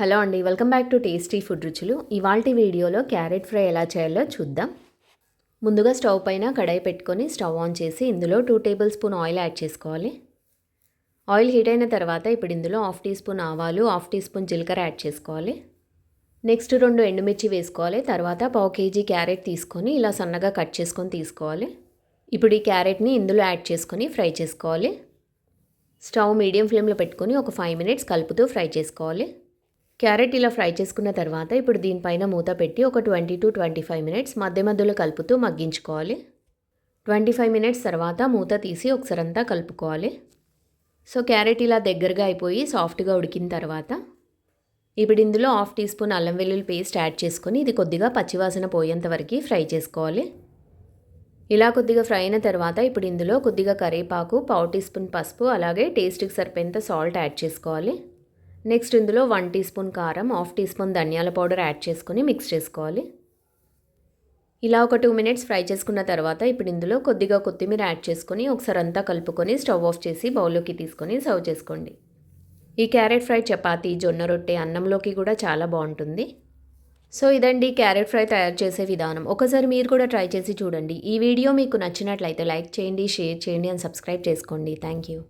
Hello అండి welcome back to tasty food రుచులు. ఇవాల్టి వీడియోలో క్యారెట్ ఫ్రై ఎలా చేయాలో చూద్దాం. ముందుగా స్టవ్ పైన కడాయి పెట్టుకొని స్టవ్ ఆన్ చేసి ఇందులో two tablespoon oil add చేసుకోవాలి. ఆయిల్ హీట్ అయిన తర్వాత ఇప్పుడు ఇందులో హాఫ్ టీ స్పూన్ ఆవాలు హాఫ్ టీ స్పూన్ జీలకర్ర యాడ్ చేసుకోవాలి. నెక్స్ట్ రెండు ఎండుమిర్చి వేసుకోవాలి. తర్వాత పావు కేజీ క్యారెట్ తీసుకొని ఇలా సన్నగా కట్ చేసుకొని తీసుకోవాలి. ఇప్పుడు ఈ క్యారెట్ని ఇందులో యాడ్ చేసుకొని ఫ్రై చేసుకోవాలి. స్టవ్ మీడియం ఫ్లేమ్లో పెట్టుకొని ఒక ఫైవ్ మినిట్స్ కలుపుతూ ఫ్రై చేసుకోవాలి. క్యారెట్ ఇలా ఫ్రై చేసుకున్న తర్వాత ఇప్పుడు దీనిపైన మూత పెట్టి ఒక twenty to twenty five minutes మధ్య మధ్యలో కలుపుతూ మగ్గించుకోవాలి. ట్వంటీ ఫైవ్ మినిట్స్ తర్వాత మూత తీసి ఒకసారి అంతా కలుపుకోవాలి. సో క్యారెట్ ఇలా దగ్గరగా అయిపోయి సాఫ్ట్గా ఉడికిన తర్వాత ఇప్పుడు ఇందులో హాఫ్ టీ స్పూన్ అల్లం వెల్లుల్లి పేస్ట్ యాడ్ చేసుకొని ఇది కొద్దిగా పచ్చివాసన పోయేంత వరకు ఫ్రై చేసుకోవాలి. ఇలా కొద్దిగా ఫ్రై అయిన తర్వాత ఇప్పుడు ఇందులో కొద్దిగా కరివేపాకు పావు టీ స్పూన్ పసుపు అలాగే టేస్ట్కి సరిపోయేంత సాల్ట్ యాడ్ చేసుకోవాలి. నెక్స్ట్ ఇందులో వన్ టీ స్పూన్ కారం హాఫ్ టీ స్పూన్ ధనియాల పౌడర్ యాడ్ చేసుకొని మిక్స్ చేసుకోవాలి. ఇలా ఒక టూ మినిట్స్ ఫ్రై చేసుకున్న తర్వాత ఇప్పుడు ఇందులో కొద్దిగా కొత్తిమీర యాడ్ చేసుకొని ఒకసారి అంతా కలుపుకొని స్టవ్ ఆఫ్ చేసి బౌల్లోకి తీసుకొని సర్వ్ చేసుకోండి. ఈ క్యారెట్ ఫ్రై చపాతీ జొన్న రొట్టె అన్నంలోకి కూడా చాలా బాగుంటుంది. సో ఇదండి క్యారెట్ ఫ్రై తయారు చేసే విధానం. ఒకసారి మీరు కూడా ట్రై చేసి చూడండి. ఈ వీడియో మీకు నచ్చినట్లయితే లైక్ చేయండి షేర్ చేయండి అండ్ సబ్స్క్రైబ్ చేసుకోండి. Thank you.